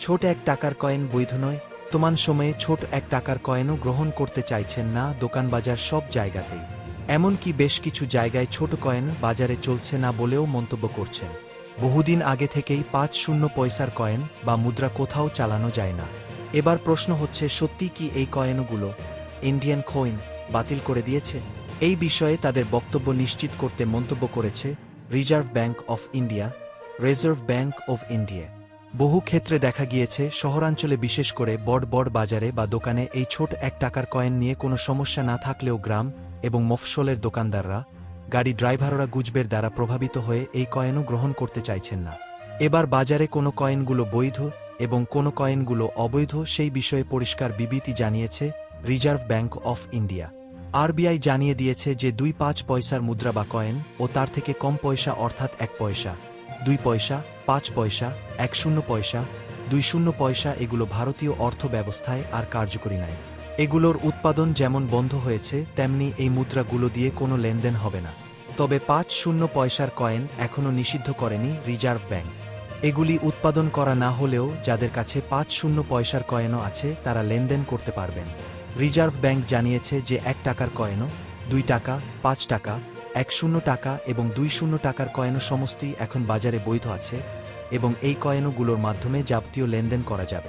ছোট এক টাকার কয়েন বৈধ নয় বর্তমান সময়ে ছোট এক টাকার কয়েনও গ্রহণ করতে চাইছেন না দোকান বাজার সব জায়গাতেই এমনকি বেশ কিছু জায়গায় ছোট কয়েন বাজারে চলছে না বলেও মন্তব্য করছেন। বহুদিন আগে থেকেই পাঁচ শূন্য পয়সার কয়েন বা মুদ্রা কোথাও চালানো যায় না। এবার প্রশ্ন হচ্ছে, সত্যি কি এই কয়েনগুলো ইন্ডিয়ান কয়েন বাতিল করে দিয়েছে? এই বিষয়ে তাদের বক্তব্য নিশ্চিত করতে মন্তব্য করেছে Reserve Bank of India, Reserve Bank of India. বহু ক্ষেত্রে দেখা গিয়েছে, শহরাঞ্চলে বিশেষ করে বড় বড় বাজারে বা দোকানে এই ছোট এক টাকার কয়েন নিয়ে কোনো সমস্যা না থাকলেও গ্রাম এবং মফসলের দোকানদাররা, গাড়ি ড্রাইভাররা গুজবের দ্বারা প্রভাবিত হয়ে এই কয়েনও গ্রহণ করতে চাইছেন না। এবার বাজারে কোনো কয়েনগুলো বৈধ এবং কোনো কয়েনগুলো অবৈধ সেই বিষয়ে পরিষ্কার বিবৃতি জানিয়েছে Reserve Bank of India. RBI জানিয়ে দিয়েছে যে দুই পাঁচ পয়সার মুদ্রা বা কয়েন ও তার থেকে কম পয়সা অর্থাৎ এক পয়সা। দুই পয়সা, পাঁচ পয়সা, এক শূন্য পয়সা, দুই শূন্য পয়সা এগুলো ভারতীয় অর্থ ব্যবস্থায় আর কার্যকরী নয়। এগুলোর উৎপাদন যেমন বন্ধ হয়েছে, তেমনি এই মুদ্রাগুলো দিয়ে কোনো লেনদেন হবে না। তবে পাঁচ শূন্য পয়সার কয়েন এখনও নিষিদ্ধ করেনি রিজার্ভ ব্যাংক। এগুলি উৎপাদন করা না হলেও যাদের কাছে পাঁচ শূন্য পয়সার কয়েনও আছে, তারা লেনদেন করতে পারবেন। রিজার্ভ ব্যাংক জানিয়েছে যে এক টাকার কয়েনও দুই টাকা, পাঁচ টাকা এক শূন্য টাকা এবং দুই শূন্য টাকার কয়েনও সমস্তই এখন বাজারে বৈধ আছে এবং এই কয়েনগুলোর মাধ্যমে যাবতীয় লেনদেন করা যাবে।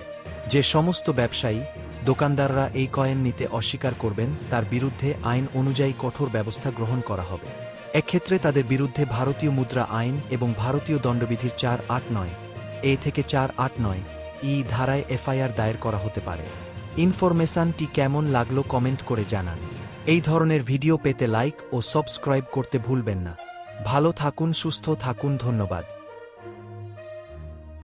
যে সমস্ত ব্যবসায়ী, দোকানদাররা এই কয়েন নিতে অস্বীকার করবেন, তার বিরুদ্ধে আইন অনুযায়ী কঠোর ব্যবস্থা গ্রহণ করা হবে। এক্ষেত্রে তাদের বিরুদ্ধে ভারতীয় মুদ্রা আইন এবং ভারতীয় দণ্ডবিধির চার আট নয়, এ থেকে চার আট নয়, ই ধারায় এফআইআর দায়ের করা হতে পারে। ইনফরমেশনটি কেমন লাগল কমেন্ট করে জানান। এই ধরনের ভিডিও পেতে লাইক ও সাবস্ক্রাইব করতে ভুলবেন না। ভালো থাকুন, সুস্থ থাকুন, ধন্যবাদ।